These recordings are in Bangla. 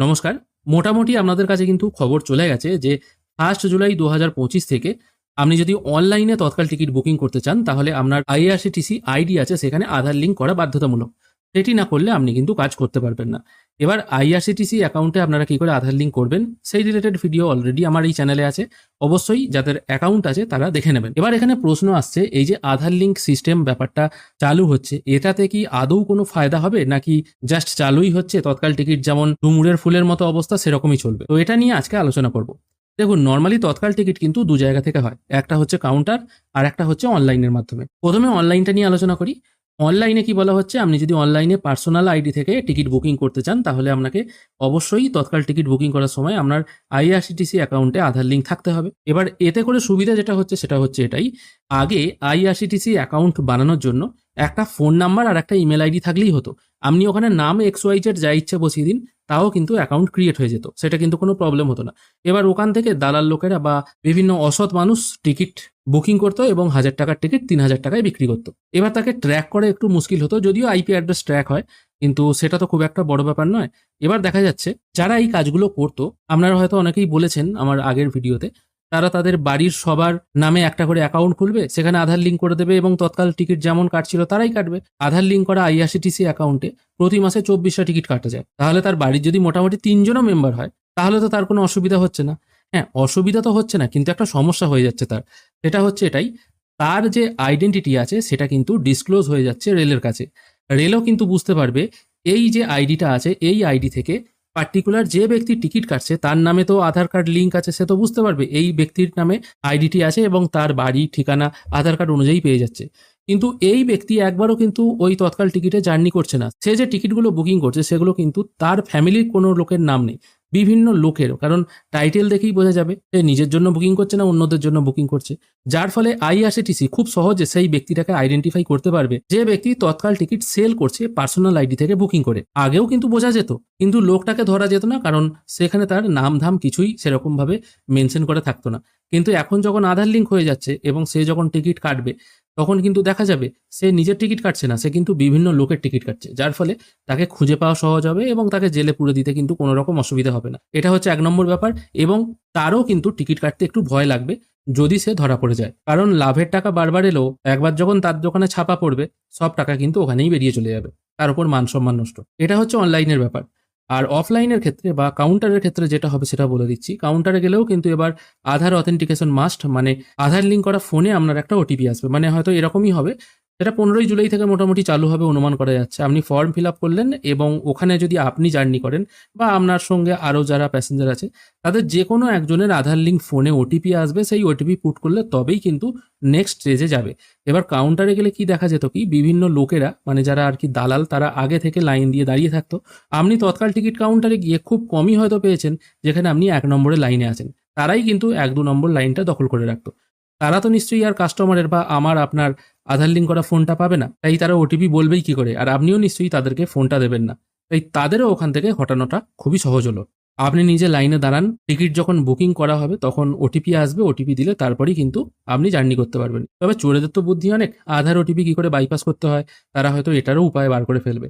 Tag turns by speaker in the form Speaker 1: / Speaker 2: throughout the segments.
Speaker 1: নমস্কার। মোটামুটি আপনাদের কাছে কিন্তু খবর চলে গেছে যে ফার্স্ট জুলাই দু হাজার পঁচিশ থেকে আপনি যদি অনলাইনে তৎকাল টিকিট বুকিং করতে চান, তাহলে আপনার আইআরসিটিসি আইডি আছে, সেখানে আধার লিঙ্ক করা বাধ্যতামূলক। সেটি না করলে আপনি কিন্তু কাজ করতে পারবেন না। এবার আইআরসিটিসি অ্যাকাউন্টে আপনারা কি করে আধার লিঙ্ক করবেন, সেই রিলেটেড ভিডিও অলরেডি আমার এই চ্যানেলে আছে। অবশ্যই যাদের অ্যাকাউন্ট আছে তারা দেখে নেবেন। এবার এখানে প্রশ্ন আসছে, এই যে আধার লিঙ্ক সিস্টেম ব্যাপারটা চালু হচ্ছে, এটাতে কি আদৌ কোনো ফায়দা হবে? নাকি জাস্ট চালুই হচ্ছে, তৎকাল টিকিট যেমন ডুমুরের ফুলের মতো অবস্থা সেরকমই চলবে? তো এটা নিয়ে আজকে আলোচনা করব। দেখুন নর্মালি তৎকাল টিকিট কিন্তু দু জায়গা থেকে হয়। একটা হচ্ছে কাউন্টার আর একটা হচ্ছে অনলাইনের মাধ্যমে। প্রথমে অনলাইনটা নিয়ে আলোচনা করি। অনলাইনে কি বলা হচ্ছে? আপনি যদি অনলাইনে পার্সোনাল আইডি থেকে টিকিট বুকিং করতে চান, তাহলে আপনাকে অবশ্যই তৎকাল টিকিট বুকিং করার সময় আপনার আইআরসিটিসি অ্যাকাউন্টে আধার লিঙ্ক থাকতে হবে। এবার এতে করে সুবিধা যেটা হচ্ছে, সেটা হচ্ছে এটাই। আগে আইআরসিটিসি অ্যাকাউন্ট বানানোর জন্য একটা ফোন নাম্বার আর একটা ইমেল আইডি থাকলেই হতো। আপনি ওখানে নাম, এক্স ওয়াই জেড যা ইচ্ছে বসিয়ে দিন, তাও কিন্তু অ্যাকাউন্ট ক্রিয়েট হয়ে যেত। সেটা কিন্তু কোনো প্রবলেম হতো না। এবার ওখান থেকে দালাল লোকেরা বা বিভিন্ন অসৎ মানুষ টিকিট বুকিং করতো এবং হাজার টাকার টিকিট তিন হাজার টাকায় বিক্রি করতো। এবার তাকে ট্র্যাক করে একটু মুশকিল হতো, যদিও আইপি অ্যাড্রেস ট্র্যাক হয়, কিন্তু সেটা তো খুব একটা বড় ব্যাপার নয়। এবার দেখা যাচ্ছে, যারা এই কাজগুলো করতো, আপনারা হয়তো অনেকেই বলেছেন আমার আগের ভিডিওতে, তারা তাদের বাড়ির সবার নামে একটা করে অ্যাকাউন্ট খুলবে, সেখানে আধার লিঙ্ক করে দেবে এবং তৎকাল টিকিট যেমন কাটছিল তারাই কাটবে। আধার লিঙ্ক করা আইআরসিটিসি অ্যাকাউন্টে প্রতি মাসে চব্বিশটা টিকিট কাটা যায়। তাহলে তার বাড়ির যদি মোটামুটি তিনজনও মেম্বার হয়, তাহলে তো তার কোনো অসুবিধা হচ্ছে না। হ্যাঁ অসুবিধা তো হচ্ছে না, কিন্তু একটা সমস্যা হয়ে যাচ্ছে তার। সেটা হচ্ছে এটাই, তার যে আইডেন্টিটি আছে, সেটা কিন্তু ডিসক্লোজ হয়ে যাচ্ছে রেলের কাছে। রেলও কিন্তু বুঝতে পারবে, এই যে আইডিটা আছে, এই আইডি থেকে পার্টিকুলার যে ব্যক্তি টিকিট কাটছে, তার নামে তো আধার কার্ড লিঙ্ক আছে, সে তো বুঝতে পারবে, এই ব্যক্তির নামে আইডিটি আছে এবং তার বাড়ি, ঠিকানা, আধার কার্ড অনুযায়ী পেয়ে যাচ্ছে। কিন্তু এই ব্যক্তি একবারও কিন্তু ওই তৎকাল টিকিটে জার্নি করছে না। সে যে টিকিটগুলো বুকিং করছে, সেগুলো কিন্তু তার ফ্যামিলির কোনো লোকের নাম নেই। বিভিন্ন লোকের, কারণ টাইটেল দেখেই বোঝা যাবে সে নিজের জন্য বুকিং করছে না অন্যদের জন্য বুকিং করছে। যার ফলে আইআরসিটিসি খুব সহজে সেই ব্যক্তিটাকে আইডেন্টিফাই করতে পারবে, যে ব্যক্তি তৎকাল টিকিট সেল করছে পার্সোনাল আইডি থেকে বুকিং করে। আগেও কিন্তু বোঝা যেত, কিন্তু লোকটাকে ধরা যেত না, কারণ সেখানে তার নাম ধাম কিছুই সেরকম ভাবে মেনশন করে থাকতো না। কিন্তু এখন যখন আধার লিঙ্ক হয়ে যাচ্ছে এবং সে যখন টিকিট কাটবে তখন কিন্তু দেখা যাবে সে নিজের টিকিট কাটছে না, সে কিন্তু বিভিন্ন লোকের টিকিট কাটছে, যার ফলে তাকে খুঁজে পাওয়া সহজ হবে এবং তাকে জেলে পুরে দিতে কিন্তু কোনো রকম অসুবিধা হবে না। এটা হচ্ছে এক নম্বর ব্যাপার এবং তারও কিন্তু টিকিট কাটতে একটু ভয় লাগবে যদি সে ধরা পড়ে যায়। কারণ লাভের টাকা বারবার এলেও একবার যখন তার দোকানে ছাপা পড়বে, সব টাকা কিন্তু ওখানেই বেরিয়ে চলে যাবে, তার উপর মান সম্মান নষ্ট। এটা হচ্ছে অনলাইনের ব্যাপার। আর অফলাইনের ক্ষেত্রে বা কাউন্টারের ক্ষেত্রে যেটা হবে সেটা বলে দিচ্ছি। কাউন্টারে গেলেও কিন্তু এবার আধার অথেন্টিকেশন মাস্ট মানে আধার লিঙ্ক করা ফোনে আপনার একটা ওটিপি আসবে। মানে হয়তো এরকমই হবে। সেটা পনেরোই জুলাই থেকে মোটামুটি চালু হবে, অনুমান করা যাচ্ছে। আপনি ফর্ম ফিল আপ করলেন এবং ওখানে যদি আপনি জার্নি করেন বা আপনার সঙ্গে আরও যারা প্যাসেঞ্জার আছে, তাদের যে কোনো একজনের আধার লিঙ্ক ফোনে ওটিপি আসবে, সেই ওটিপি পুট করলে তবেই কিন্তু নেক্সট স্টেজে যাবে। এবার কাউন্টারে গেলে কি দেখা যেত কি, বিভিন্ন লোকেরা মানে যারা আর কি দালাল, তারা আগে থেকে লাইন দিয়ে দাঁড়িয়ে থাকতো। আপনি তৎকাল টিকিট কাউন্টারে গিয়ে খুব কমই হয়তো পেয়েছেন, যেখানে আপনি এক নম্বরে লাইনে আছেন। তারাই কিন্তু এক দু নম্বর লাইনটা দখল করে রাখতো। তারা তো নিশ্চয়ই আর কাস্টমারের বা আমার, আপনার আধার লিঙ্ক করা ফোনটা পাবে না। তাই তারা ওটিপি বলবেই কি করে? আর আপনিও নিশ্চয়ই তাদেরকে ফোনটা দেবেন না। তাই তাদেরও ওখান থেকে হটানোটা খুবই সহজ হলো। আপনি নিজে লাইনে দাঁড়ান টিকিট যখন বুকিং করা হবে, তখন ওটিপি আসবে ওটিপি দিলে তারপরেই কিন্তু আপনি জার্নি করতে পারবেন। তবে চোরেদের তো বুদ্ধি অনেক, আধার ওটিপি কি করে বাইপাস করতে হয়? তারা হয়তো এটারও উপায় বার করে ফেলবে।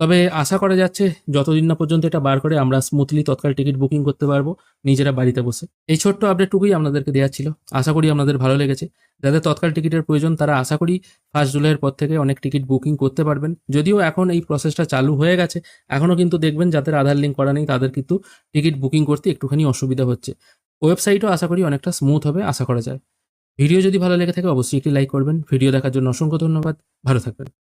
Speaker 1: তবে আশা করা যাচ্ছে যতদিন না পর্যন্ত এটা বার করে আমরা স্মুথলি তৎকাল টিকিট বুকিং করতে পারব নিজেরা বাড়িতে বসে। এই ছোট্ট আপডেটটুকুই আপনাদেরকে দেওয়া ছিল। আশা করি আপনাদের ভালো লেগেছে। যাদের তৎকাল টিকিটের প্রয়োজন, তারা আশা করি ফার্স্ট জুলাইয়ের পর থেকে অনেক টিকিট বুকিং করতে পারবেন। যদিও এখন এই প্রসেসটা চালু হয়ে গেছে এখনও কিন্তু দেখবেন যাদের আধার লিঙ্ক করা নেই, তাদের কিন্তু টিকিট বুকিং করতে একটুখানি অসুবিধা হচ্ছে। ওয়েবসাইটও আশা করি অনেকটা স্মুথ হবে, আশা করা যায়। ভিডিও যদি ভালো লেগে থাকে, অবশ্যই একটি লাইক করবেন। ভিডিও দেখার জন্য অসংখ্য ধন্যবাদ। ভালো থাকবেন।